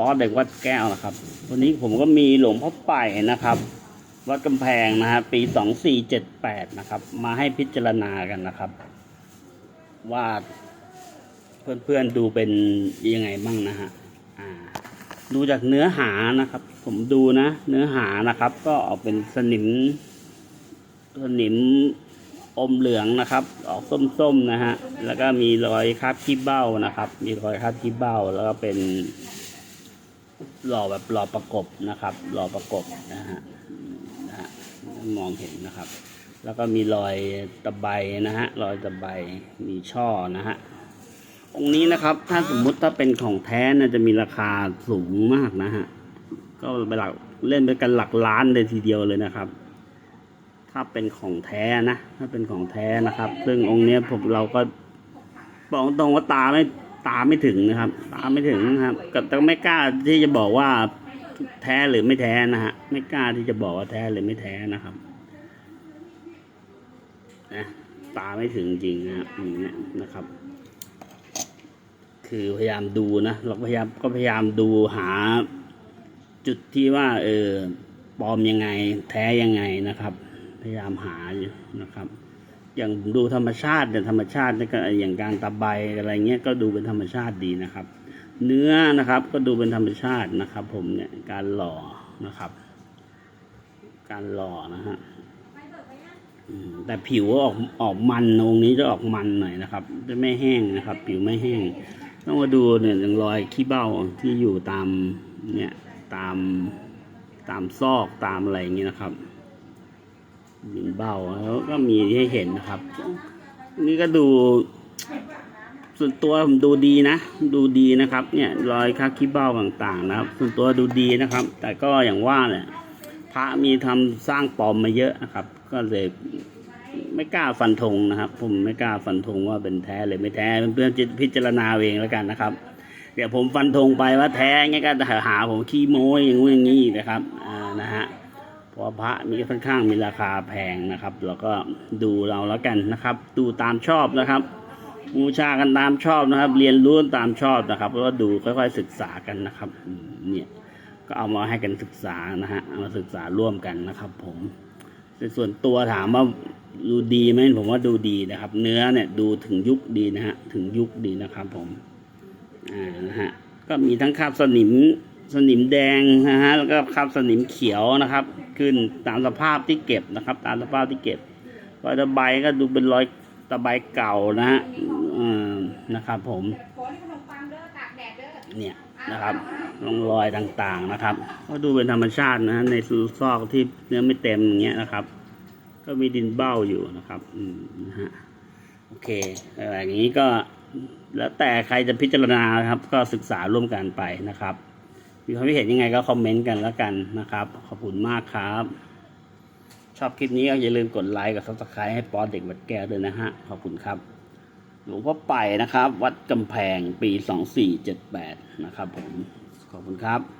ป๊อเด็กวัดแก้วนะครับ วันนี้ผมก็มีหลวงพ่อไปนะครับ วัดกำแพงนะฮะปีสองสี่เจ็ดแปดนะครับ มาให้พิจารณากันนะครับ ว่าเพื่อนๆดูเป็นยังไงบ้างนะฮะดูจากเนื้อหานะครับ ผมดูนะ เนื้อหานะครับ ก็ออกเป็นสนิม สนิมอมเหลืองนะครับ ออกส้มๆนะฮะแล้วก็มีรอยคราบขี้เบ้านะครับ มีรอยคราบขี้เบ้าแล้วก็เป็น หล่อแบบหล่อประกบนะครับ หล่อประกบนะฮะนะฮะมองเห็นนะครับ แล้วก็มีรอยตะไบนะฮะรอยตะไบมีช่อนะฮะองค์นี้นะครับ ถ้าสมมุติถ้าเป็นของแท้นี่ยจะมีราคาสูงมากนะฮะก็ไปหลักเล่นไปกันหลักล้านเลยทีเดียวเลยนะครับ ถ้าเป็นของแท้นะ ถ้าเป็นของแท้นะครับ ซึ่งองค์นี้ผมเราก็บอกตรงว่าตาไม่ ตาไม่ถึงนะครับ ตาไม่ถึงนะครับก็แต่ไม่กล้าที่จะบอกว่าแท้หรือไม่แท้นะฮะไม่กล้าที่จะบอกว่าแท้หรือไม่แท้นะครับนะตาไม่ถึงจริงนะครับอย่างเงี้ยนะครับ คือพยายามดูนะเราพยายามก็พยายามดูหา จุดที่ว่า เออปลอมยังไง แท้ยังไงนะครับ พยายามหาอยู่นะครับ อย่างดูธรรมชาติเนี่ยธรรมชาติเนี่ยก็อย่างการตะไบอะไรเงี้ยก็ดูเป็นธรรมชาติดีนะครับ เนื้อนะครับก็ดูเป็นธรรมชาตินะครับ ผมเนี่ยการหล่อนะครับ การหล่อนะฮะแต่ผิวออกออกมันองนี้จะออกมันหน่อยนะครับ จะไม่แห้งนะครับ ผิวไม่แห้ง ต้องมาดูเนี่ยอย่างรอยขี้เบ้าที่อยู่ตามเนี่ยตามตามซอกตามอะไรอย่างนี้นะครับ หินเบาแล้วก็มีให้เห็นนะครับ นี่ก็ดูส่วนตัวผมดูดีนะ ดูดีนะครับ เนี่ยรอยคักขี้เบ้าต่างๆนะครับ ส่วนตัวดูดีนะครับ แต่ก็อย่างว่าเนี่ยพระมีทำสร้างปลอมมาเยอะนะครับ ก็เลยไม่กล้าฟันธงนะครับ ผมไม่กล้าฟันธงว่าเป็นแท้หรือไม่แท้เพื่อนพิจารณาเองแล้วกันนะครับ เดี๋ยวผมฟันธงไปว่าแท้เงี้ยก็หาผมขี้โม้อย่างงู้นอย่างนี้นะครับอ่านะฮะ เพราะพระมีค่อนข้างมีราคาแพงนะครับเราก็ดูเราแล้วกันนะครับ ดูตามชอบนะครับบูชากันตามชอบนะครับ เรียนรู้ตามชอบนะครับแล้วก็ดูค่อยๆศึกษากันนะครับเนี่ยก็เอามาให้กันศึกษานะฮะเอามาศึกษาร่วมกันนะครับ ผมส่วนตัวถามว่าดูดีไหมผมว่าดูดีนะครับ เนื้อเนี่ยดูถึงยุคดีนะฮะถึงยุคดีนะครับ ผมอ่านะฮะก็มีทั้งคาบสนิม สนิมแดงนะฮะแล้วก็คราบสนิมเขียวนะครับ ขึ้นตามสภาพที่เก็บนะครับ ตามสภาพที่เก็บรอยตะไบก็ดูเป็นรอยตะไบเก่านะฮะนะครับ ผมเนี่ยนะครับร่องรอยต่างๆนะครับ ก็ดูเป็นธรรมชาตินะฮะในซอกที่เนื้อไม่เต็มอย่างเงี้ยนะครับ ก็มีดินเบ้าอยู่นะครับอืมนะฮะโอเคอะไรอย่างนี้ก็แล้วแต่ใครจะพิจารณาครับ ก็ศึกษาร่วมกันไปนะครับ มีความคิดเห็นยังไงก็คอมเมนต์กันแล้วกันนะครับ ขอบคุณมากครับ ชอบคลิปนี้ก็อย่าลืมกดไลค์กับซับสไครต์ให้ป๊อตเด็กวัดแก้วด้วยนะฮะ ขอบคุณครับ หลวงพ่อไปนะครับ วัดกำแพงปี2478นะครับผม ขอบคุณครับ